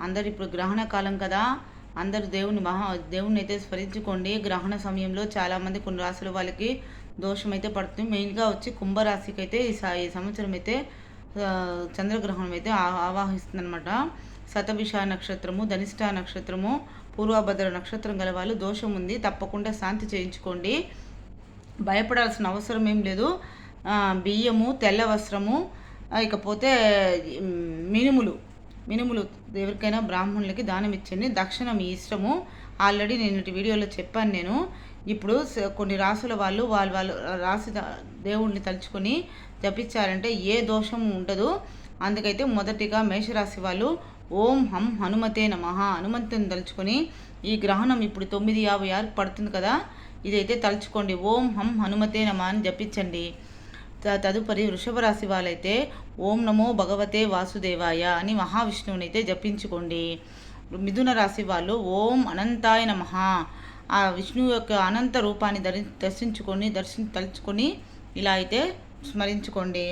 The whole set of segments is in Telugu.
అందరు ఇప్పుడు గ్రహణ కాలం కదా. అందరూ దేవుని మహా దేవుని అయితే స్మరించుకోండి. గ్రహణ సమయంలో చాలామంది కొన్ని రాసుల వాళ్ళకి దోషం అయితే పడుతుంది. మెయిన్గా వచ్చి కుంభరాశికి అయితే ఈ స- ఈ సంవత్సరం అయితే చంద్రగ్రహణం అయితే ఆవాహిస్తుంది అనమాట శతభిష నక్షత్రము ధనిష్ట నక్షత్రము పూర్వభద్ర నక్షత్రం గల వాళ్ళు దోషం ఉంది. తప్పకుండా శాంతి చేయించుకోండి. భయపడాల్సిన అవసరం ఏం లేదు. బియ్యము తెల్ల వస్త్రము ఇకపోతే మినుములు మినుములు ఎవరికైనా బ్రాహ్మణులకి దానం ఇచ్చండి దక్షిణ మీ ఇష్టము ఆల్రెడీ నేను వీడియోలో చెప్పాను నేను. ఇప్పుడు స- కొన్ని రాసుల వాళ్ళు వాళ్ళు వాళ్ళు రాసి దేవుణ్ణి తలుచుకొని జపించారంటే ఏ దోషం ఉండదు. అందుకైతే మొదటిగా మేషరాశి వాళ్ళు ఓం హం హనుమతే నమః హనుమంతుని తలుచుకొని ఈ గ్రహణం ఇప్పుడు తొమ్మిది యాభై ఆరు పడుతుంది కదా. ఇదైతే తలుచుకోండి. ఓం హం హనుమతే నమ అని జపించండి. తదుపరి వృషభ రాశి వాళ్ళైతే ఓం నమో భగవతే వాసుదేవాయ అని మహావిష్ణువుని అయితే జపించుకోండి. మిథున రాశి వాళ్ళు ఓం అనంతాయ నమ. ఆ విష్ణువు యొక్క అనంత రూపాన్ని ధరి దర్శించుకొని దర్శి తలుచుకొని ఇలా అయితే స్మరించుకోండి.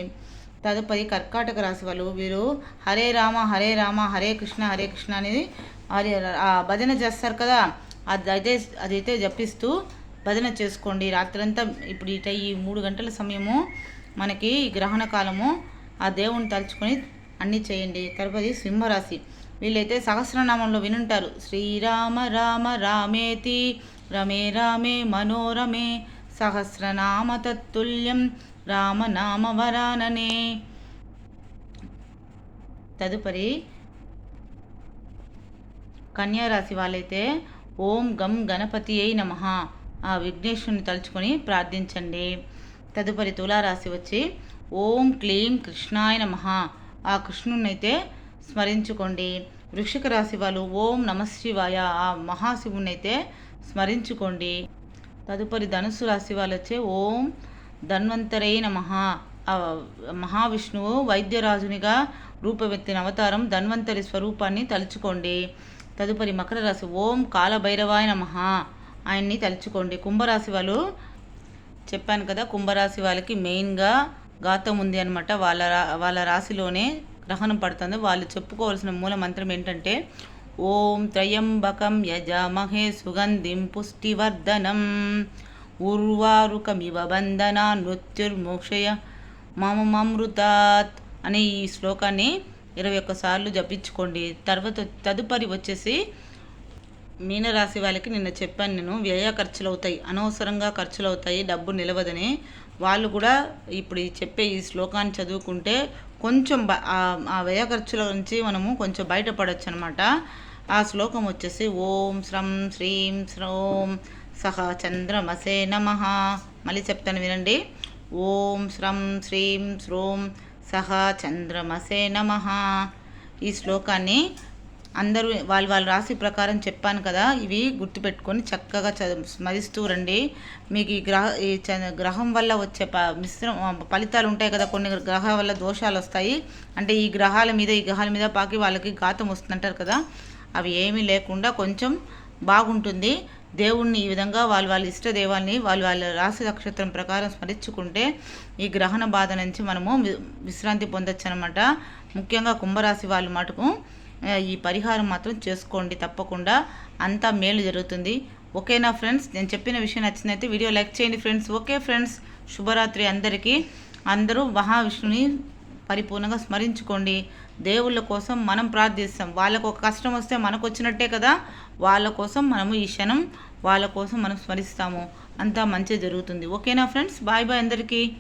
తదుపరి కర్కాటక రాశి వాళ్ళు వీరు హరే రామ హరే రామ హరే కృష్ణ హరే కృష్ణ అనేది హరే ఆ భజన చేస్తారు కదా. అది అయితే అదైతే జపిస్తూ భజన చేసుకోండి. రాత్రంతా ఇప్పుడు ఇట ఈ మూడు గంటల సమయము మనకి ఈ గ్రహణ కాలము ఆ దేవుని తలుచుకొని అన్నీ చేయండి. తరుపతి సింహరాశి. వీళ్ళైతే సహస్రనామంలో వినుంటారు. శ్రీరామ రామ రామేతి రమే రామే మనోరమే సహస్రనామ తత్తుల్యం రామనామ వరాననే. తదుపరి కన్యారాశి వాళ్ళైతే ఓం గం గణపతి అయి నమ. ఆ విఘ్నేశ్వరుని తలుచుకొని ప్రార్థించండి. తదుపరి తులారాశి వచ్చి ఓం క్లీం కృష్ణాయ నమ. ఆ కృష్ణున్నైతే స్మరించుకోండి. వృక్షిక రాశి వాళ్ళు ఓం నమశివాయ ఆ మహాశివునైతే స్మరించుకోండి. తదుపరి ధనుసు రాశి వాళ్ళు వచ్చే ఓం ధన్వంతరై నమ. మహావిష్ణువు వైద్యరాజునిగా రూపమెత్తిన అవతారం ధన్వంతరి స్వరూపాన్ని తలుచుకోండి. తదుపరి మకర రాశి ఓం కాలభైరవాయ నమ. ఆయన్ని తలుచుకోండి. కుంభరాశి వాళ్ళు చెప్పాను కదా కుంభరాశి వాళ్ళకి మెయిన్గా గాతం ఉంది అనమాట వాళ్ళ రా వాళ్ళ రాశిలోనే గ్రహణం పడుతుంది. వాళ్ళు చెప్పుకోవాల్సిన మూల మంత్రం ఏంటంటే ఓం త్రయంబకం యజామహే సుగంధిం పుష్టివర్ధనం. ఉర్వారుకమివ బంధన మృత్యుర్మోక్షయ మమమృతాత్ అనే ఈ శ్లోకాన్ని ఇరవై ఒక్కసార్లు జపించుకోండి. తర్వాత తదుపరి వచ్చేసి మీనరాశి వాళ్ళకి నిన్న చెప్పాను నేను. వ్యయ ఖర్చులు అవుతాయి అనవసరంగా ఖర్చులు అవుతాయి డబ్బు నిలవదని. వాళ్ళు కూడా ఇప్పుడు ఈ చెప్పే ఈ శ్లోకాన్ని చదువుకుంటే కొంచెం బ- ఆ- ఆ వ్యయ ఖర్చుల నుంచి మనము కొంచెం బయటపడవచ్చు అనమాట ఆ శ్లోకం వచ్చేసి ఓం శ్రం శ్రీం శ్రోం సహ చంద్రమసే నమ. మళ్ళీ చెప్తాను వినండి. ఓం శ్రం శ్రీం శ్రోం సహ చంద్రమసే నమ. ఈ శ్లోకాన్ని అందరూ వాళ్ళు వాళ్ళ రాశి ప్రకారం చెప్పాను కదా ఇవి గుర్తుపెట్టుకొని చక్కగా స్మరిస్తూ రండి. మీకు ఈ గ్రహ ఈ చ- గ్రహం వల్ల వచ్చే ప మిశ్రమ ఫలితాలు ఉంటాయి కదా కొన్ని గ్రహాల వల్ల దోషాలు వస్తాయి. అంటే ఈ గ్రహాల మీద ఈ గ్రహాల మీద పాకి వాళ్ళకి ఘాతం వస్తుందంటారు కదా అవి ఏమీ లేకుండా కొంచెం బాగుంటుంది. దేవుణ్ణి ఈ విధంగా వాళ్ళ వాళ్ళ ఇష్ట దేవాల్ని వాళ్ళ వాళ్ళ రాశి నక్షత్రం ప్రకారం స్మరించుకుంటే ఈ గ్రహణ బాధ నుంచి మనము విశ్రాంతి పొందొచ్చు అనమాట ముఖ్యంగా కుంభరాశి వాళ్ళు మటుకు ఈ పరిహారం మాత్రం చేసుకోండి తప్పకుండా. అంతా మేలు జరుగుతుంది. ఓకేనా ఫ్రెండ్స్? నేను చెప్పిన విషయం నచ్చిందైతే వీడియో లైక్ చేయండి ఫ్రెండ్స్. Okay friends? శుభరాత్రి అందరికీ. అందరూ మహావిష్ణుని పరిపూర్ణంగా స్మరించుకోండి. దేవుళ్ళ కోసం మనం ప్రార్థిస్తాం. వాళ్ళకు ఒక కష్టం వస్తే మనకు వచ్చినట్టే కదా? వాళ్ళ కోసం మనము ఈ క్షణం వాళ్ళ కోసం మనం స్మరిస్తాము. అంతా మంచి జరుగుతుంది. ఓకేనా ఫ్రెండ్స్? బాయ్ బాయ్ అందరికీ.